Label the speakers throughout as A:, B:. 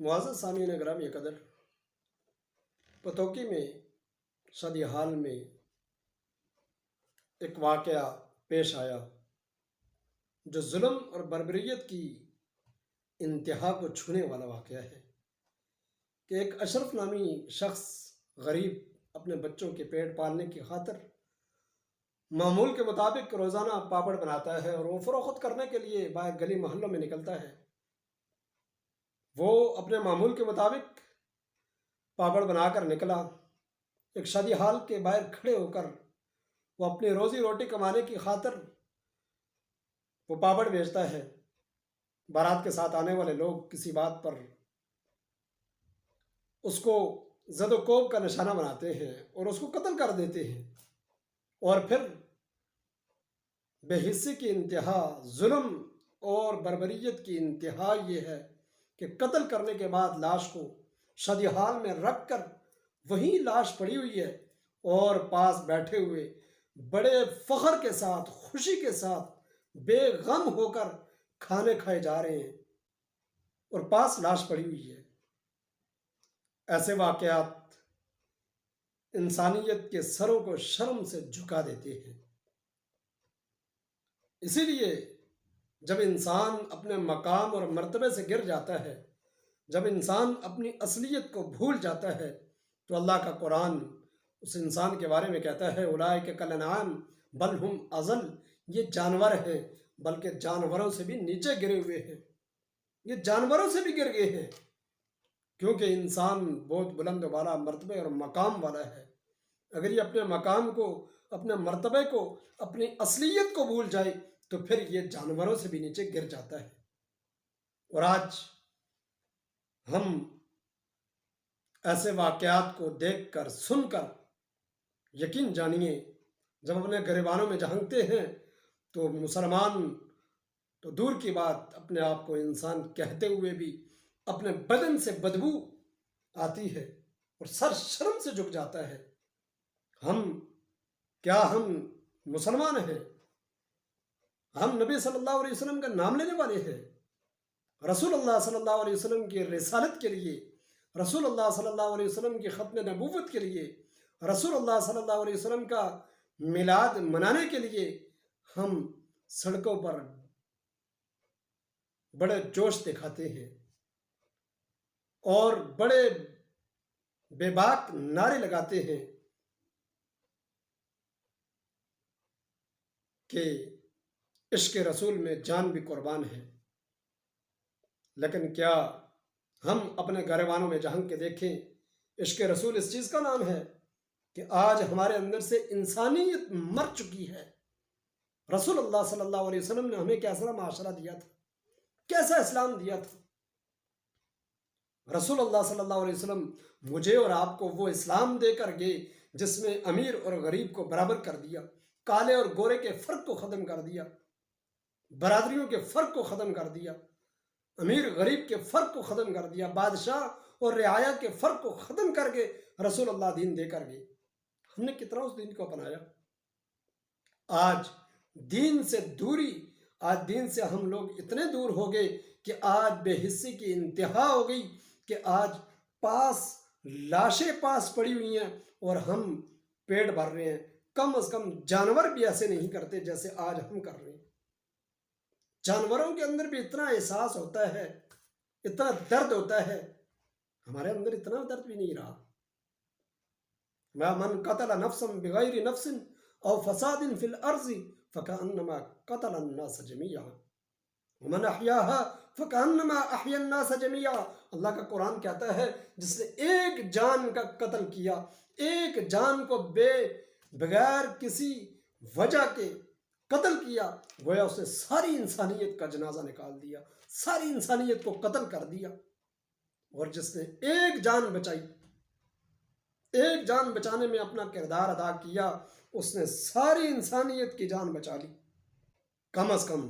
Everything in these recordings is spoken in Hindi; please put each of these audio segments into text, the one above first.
A: मुआज़ सामीन ग्राम कदर पतोकी में, सदी हाल में एक वाक़ पेश आया, जो जुल्म और बरबरीत की इंतहा को छूने वाला वाक़ है कि एक अशरफ नामी शख्स गरीब अपने बच्चों के पेट पालने की खातर मामूल के मुताबिक रोज़ाना पापड़ बनाता है और वो फ़रोख्त करने के लिए बाहर गली मोहल्लों में निकलता है। वो अपने मामूल के मुताबिक पापड़ बनाकर निकला। एक शादी हाल के बाहर खड़े होकर वो अपनी रोज़ी रोटी कमाने की खातर वो पापड़ बेचता है। बारात के साथ आने वाले लोग किसी बात पर उसको जदोकोब का निशाना बनाते हैं और उसको कत्ल कर देते हैं और फिर बेहिस्सी की इंतहा, जुल्म और बरबरीत की इंतहा ये है कि कत्ल करने के बाद लाश को शदिहाल में रख कर वही लाश पड़ी हुई है और पास बैठे हुए बड़े फख्र के साथ, खुशी के साथ बेगम होकर खाने खाए जा रहे हैं और पास लाश पड़ी हुई है। ऐसे वाकयात इंसानियत के सरों को शर्म से झुका देते हैं। इसीलिए जब इंसान अपने मकाम और मर्तबे से गिर जाता है, जब इंसान अपनी असलियत को भूल जाता है तो अल्लाह का कुरान उस इंसान के बारे में कहता है उलाय के कलनाम बल हम अजल। ये जानवर हैं, बल्कि जानवरों से भी नीचे गिरे हुए हैं। ये जानवरों से भी गिर गए हैं, क्योंकि इंसान बहुत बुलंद वाला, मरतबे और मकाम वाला है। अगर ये अपने मकाम को, अपने मरतबे को, अपनी असलियत को भूल जाए तो फिर ये जानवरों से भी नीचे गिर जाता है। और आज हम ऐसे वाकयात को देखकर सुनकर यकीन जानिए, जब अपने गरीबानों में जहंगते हैं तो मुसलमान तो दूर की बात अपने आप को इंसान कहते हुए भी अपने बदन से बदबू आती है और सर शर्म से झुक जाता है। हम, क्या हम मुसलमान हैं? हम नबी सल्लल्लाहु अलैहि वसल्लम का नाम लेने वाले हैं। रसूल अल्लाह सल्लल्लाहु अलैहि वसल्लम की रिसालत के लिए रसूल अल्लाह सल्लल्लाहु अलैहि वसल्लम की ख़त्म नबूवत के लिए रसूल अल्लाह सल्लल्लाहु अलैहि वसल्लम का मिलाद मनाने के लिए हम सड़कों पर बड़े जोश दिखाते हैं और बड़े बेबाक नारे लगाते हैं कि इश्क रसूल में जान भी कुर्बान है। लेकिन क्या हम अपने गरबानों में जहंग के देखें? इश्क रसूल इस चीज़ का नाम है कि आज हमारे अंदर से इंसानियत मर चुकी है। रसूल अल्लाह सल्लल्लाहु अलैहि वसल्लम ने हमें कैसा माशरा दिया था? कैसा इस्लाम दिया था? रसूल अल्लाह सल्लल्लाहु अलैहि वसल्लम मुझे और आपको वो इस्लाम देकर गए जिसमें अमीर और गरीब को बराबर कर दिया, काले और गोरे के फ़र्क को ख़त्म कर दिया। बरादरियों के फ़र्क को ख़त्म कर दिया, अमीर गरीब के फ़र्क को ख़त्म कर दिया, बादशाह और रियाया के फ़र्क को ख़त्म करके रसूल अल्लाह दीन दे कर गए। हमने कितना उस दीन को अपनाया? आज दीन से दूरी, आज दीन से हम लोग इतने दूर हो गए कि आज बेहिस्सी की इंतहा हो गई कि आज पास, लाशें पास पड़ी हुई हैं और हम पेट भर रहे हैं। कम अज कम जानवर भी ऐसे नहीं करते जैसे आज हम कर रहे हैं। जानवरों के अंदर भी इतना एहसास होता है, इतना दर्द होता है, हमारे अंदर इतना दर्द भी नहीं रहा। मैं मन कतल नफसम बगैर नफसिन और फसादिन फिल अर्जी फ़कानमा कतल अन्नास जमिया। मन अहिया फ़कानमा अहियन्ना सजमिया अल्लाह का कुरान कहता है, जिसने एक जान का कत्ल किया, एक जान को बे बगैर किसी वजह के कत्ल किया, गोया उसने सारी इंसानियत का जनाजा निकाल दिया, सारी इंसानियत को कत्ल कर दिया। और जिसने एक जान बचाई, एक जान बचाने में अपना किरदार अदा किया, उसने सारी इंसानियत की जान बचा ली। कम अज कम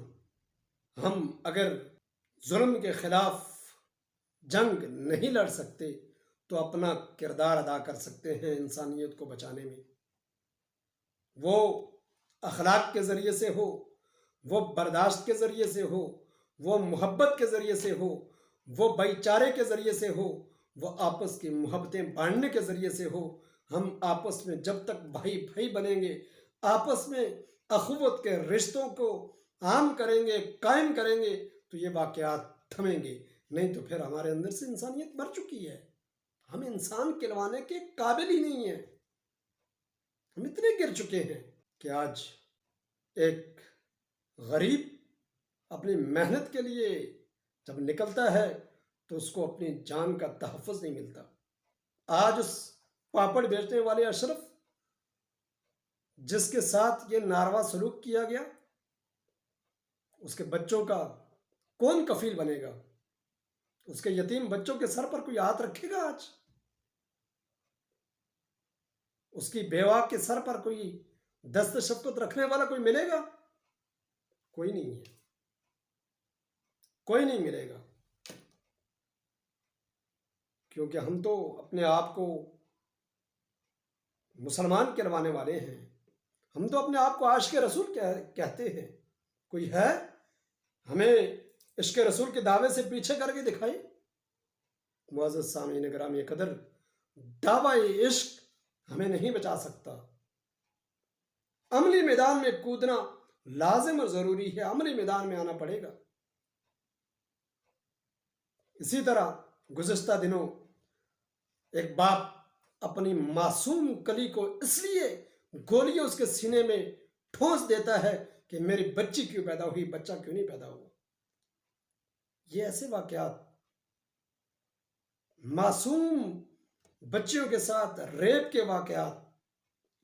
A: हम अगर जुल्म के खिलाफ जंग नहीं लड़ सकते तो अपना किरदार अदा कर सकते हैं इंसानियत को बचाने में। वो अखलाक के ज़रिए से हो, वो बर्दाश्त के ज़रिए से हो, वो मोहब्बत के ज़रिए से हो, वो भाईचारे के ज़रिए से हो, वो आपस की मोहब्बतें बांटने के ज़रिए से हो, हम आपस में जब तक भाई भाई बनेंगे, आपस में अखवत के रिश्तों को आम करेंगे, कायम करेंगे तो ये वाक़यात थमेंगे। नहीं तो फिर हमारे अंदर से इंसानियत मर चुकी है। हम इंसान कहलवाने के काबिल ही नहीं है। हम इतने गिर चुके हैं। कि आज एक गरीब अपनी मेहनत के लिए जब निकलता है तो उसको अपनी जान का तहफ़ नहीं मिलता। आज उस पापड़ बेचने वाले अशरफ, जिसके साथ ये नारवा सलूक किया गया, उसके बच्चों का कौन कफील बनेगा? उसके यतीम बच्चों के सर पर कोई हाथ रखेगा आज? उसकी बेवा के सर पर कोई दस्त शफकत रखने वाला कोई मिलेगा? कोई नहीं है। कोई नहीं मिलेगा। क्योंकि हम तो अपने आप को मुसलमान करवाने वाले हैं। हम तो अपने आप को आश के रसूल कह, कहते हैं। कोई है? हमें इश्क रसूल के दावे से पीछे करके दिखाई मुआज़ सामीन ग्राम कदर दावा इश्क हमें नहीं बचा सकता। अमली मैदान में कूदना लाजिम और ज़रूरी है। अमली मैदान में आना पड़ेगा। इसी तरह गुजश्ता दिनों एक बाप अपनी मासूम कली को इसलिए गोलियाँ उसके सीने में ठोस देता है कि मेरी बच्ची क्यों पैदा हुई, बच्चा क्यों नहीं पैदा हुआ? ये ऐसे वाकयात मासूम बच्चियों के साथ रेप के वाकयात,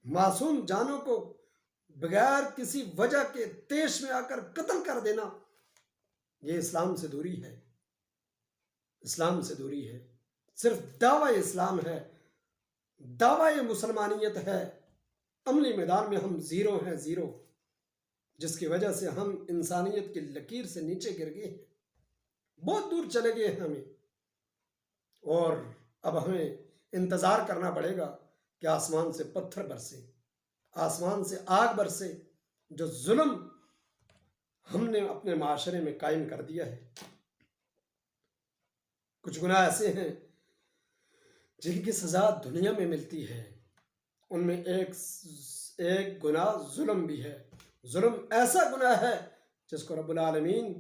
A: मासूम जानों को बगैर किसी वजह के देश में आकर कत्ल कर देना, ये इस्लाम से दूरी है। इस्लाम से दूरी है। सिर्फ़ दावा इस्लाम है, दावा मुसलमानियत है। अमली मैदान में हम ज़ीरो हैं, ज़ीरो। जिसकी वजह से हम इंसानियत की लकीर से नीचे गिर गए हैं। बहुत दूर चले गए हैं हमें। और अब हमें इंतज़ार करना पड़ेगा कि आसमान से पत्थर बरसे। आसमान से आग बरसे जो जुल्म हमने अपने माशरे में कायम कर दिया है। कुछ गुनाह ऐसे हैं जिनकी सज़ा दुनिया में मिलती है। उनमें एक एक गुनाह जुल्म भी है। जुल्म ऐसा गुनाह है जिसको रब्बुल आलमीन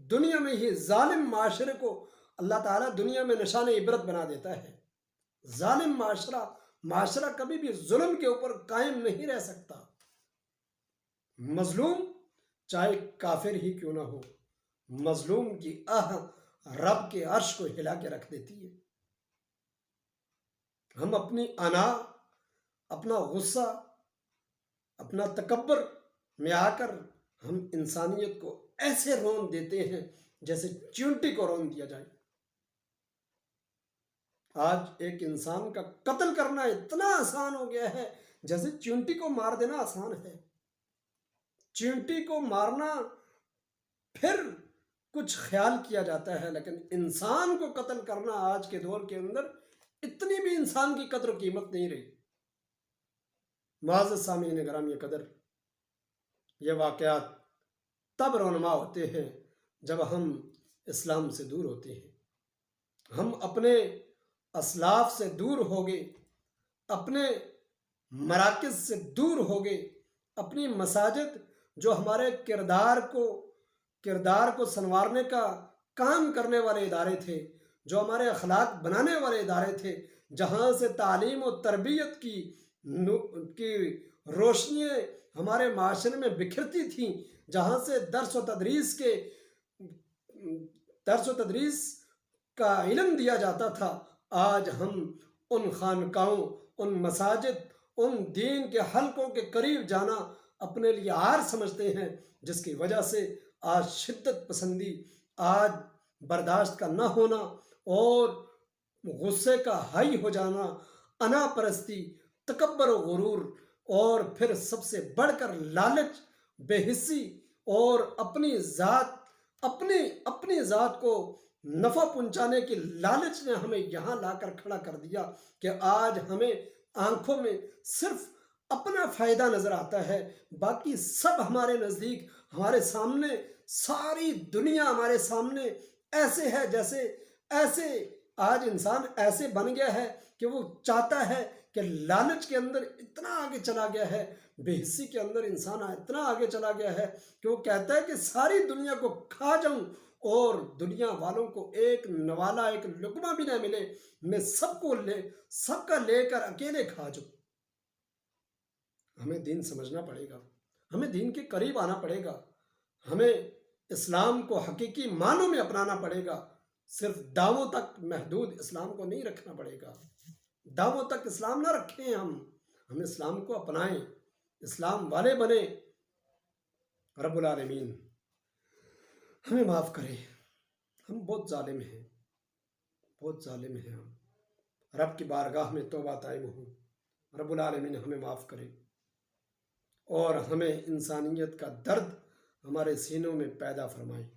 A: दुनिया में ही जालिम माशरे को अल्लाह ताला दुनिया में निशान इबरत बना देता है। जालिम माशरा माशरा कभी भी जुल्म के ऊपर कायम नहीं रह सकता। मजलूम, चाहे काफिर ही क्यों ना हो, मजलूम की आह रब के अर्श को हिला के रख देती है। हम अपनी अना, अपना गुस्सा, अपना तकबर में आकर हम इंसानियत को ऐसे रोन देते हैं जैसे च्यूंटी को रोन दिया जाए। आज एक इंसान का कत्ल करना इतना आसान हो गया है, जैसे च्यूंटी को मार देना आसान है। च्यूंटी को मारना फिर कुछ ख्याल किया जाता है, लेकिन इंसान को कत्ल करना आज के दौर के अंदर इतनी भी इंसान की कदर कीमत नहीं रही। मुआज़ सामीन ग्रामी कदर, ये वाक़ात तब रोनमा होते हैं जब हम इस्लाम से दूर होते हैं। हम अपने असलाफ से दूर हो गए अपने मराकज़ से दूर हो गए अपनी मसाजिद जो हमारे किरदार को किरदार को संवारने का काम करने वाले इदारे थे, जो हमारे अखलाक बनाने वाले इदारे थे, जहाँ से तालीम और तरबियत की की रोशनियाँ हमारे माशरे में बिखरती थीं, जहाँ से दरस व तदरीस के, दरस व तदरीस का इलम दिया जाता था आज हम उन खानकाओं, उन मसाजिद, उन दीन के हलकों के करीब जाना अपने लिए आर समझते हैं, जिसकी वजह से आज शिद्दत पसंदी, आज बर्दाश्त का न होना और गुस्से का हाई हो जाना अना परस्ती तकबर गुरूर और फिर सबसे बढ़कर लालच बेहिसी और अपनी ज़ात, अपनी अपनी ज़ात को नफ़ा पहुँचाने की लालच ने हमें यहाँ लाकर खड़ा कर दिया कि आज हमें आँखों में सिर्फ़ अपना फ़ायदा नज़र आता है, बाकी सब हमारे नज़दीक, हमारे सामने, सारी दुनिया हमारे सामने ऐसे है जैसे, ऐसे, आज इंसान ऐसे बन गया है कि वो चाहता है कि लालच के अंदर इतना आगे चला गया है बेहसी के अंदर इंसान इतना आगे चला गया है कि वो कहता है कि सारी दुनिया को खा जाऊँ और दुनिया वालों को एक नवाला, एक लुकमा भी ना मिले। मैं सबको ले, सबका लेकर अकेले खा जाऊँ। हमें दीन समझना पड़ेगा। हमें दीन के करीब आना पड़ेगा। हमें इस्लाम को हकीकी मानों में अपनाना पड़ेगा। सिर्फ़ दावों तक महदूद इस्लाम को नहीं रखना पड़ेगा। दावों तक इस्लाम ना रखें हम। हम इस्लाम को अपनाएँ। इस्लाम वाले बने। रब्बुल आलमीन। हमें माफ़ करें। हम बहुत जालिम हैं। बहुत जालिम हैं हम। रब की बारगाह में तोबा ताइब हूँ। रबालमिन हमें माफ़ करें। और हमें इंसानियत का दर्द हमारे सीनों में पैदा फरमाएँ।